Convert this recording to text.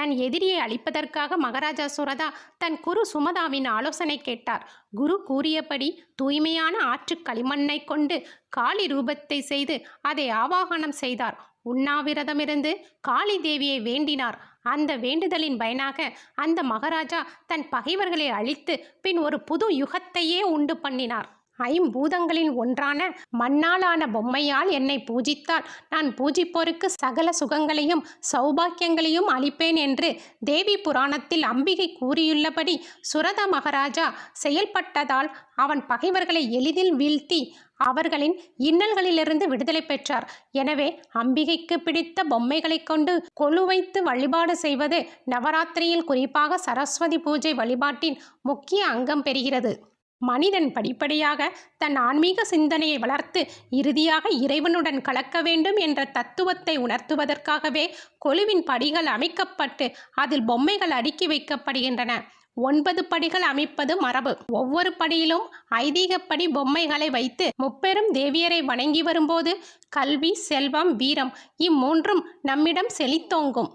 தன் எதிரியை அழிப்பதற்காக மகாராஜா சுரதா தன் குரு சுமதாவின் ஆலோசனை கேட்டார். குரு கூறியபடி தூய்மையான ஆற்று களிமண்ணை கொண்டு காளி ரூபத்தை செய்து அதை ஆவாகனம் செய்தார். உண்ணாவிரதமிருந்து காளி தேவியை வேண்டினார். அந்த வேண்டுதலின் பயனாக அந்த மகாராஜா தன் பகைவர்களை அழித்து பின் ஒரு புது யுகத்தையே உண்டு பண்ணினார். ஐம்பூதங்களின் ஒன்றான மண்ணாலான பொம்மையால் என்னை பூஜித்தால் நான் பூஜிப்போருக்கு சகல சுகங்களையும் சௌபாக்கியங்களையும் அளிப்பேன் என்று தேவி புராணத்தில் அம்பிகை கூறியுள்ளபடி சுரத மகாராஜா செயல்பட்டதால் அவன் பகைவர்களை எளிதில் வீழ்த்தி அவர்களின் இன்னல்களிலிருந்து விடுதலை பெற்றார். எனவே அம்பிகைக்கு பிடித்த பொம்மைகளைக் கொண்டு கொலு வைத்து வழிபாடு செய்வது நவராத்திரியில் குறிப்பாக சரஸ்வதி பூஜை வழிபாட்டின் முக்கிய அங்கம் பெறுகிறது. மனிதன் படிப்படியாக தன் ஆன்மீக சிந்தனையை வளர்த்து இறுதியாக இறைவனுடன் கலக்க வேண்டும் என்ற தத்துவத்தை உணர்த்துவதற்காகவே கொலுவின் படிகள் அமைக்கப்பட்டு அதில் பொம்மைகள் அடுக்கி வைக்கப்படுகின்றன. ஒன்பது படிகள் அமைப்பது மரபு. ஒவ்வொரு படியிலும் ஐதீகப்படி பொம்மைகளை வைத்து முப்பெரும் தேவியரை வணங்கி வரும்போது கல்வி செல்வம் வீரம் இம்மூன்றும் நம்மிடம் செழித்தோங்கும்.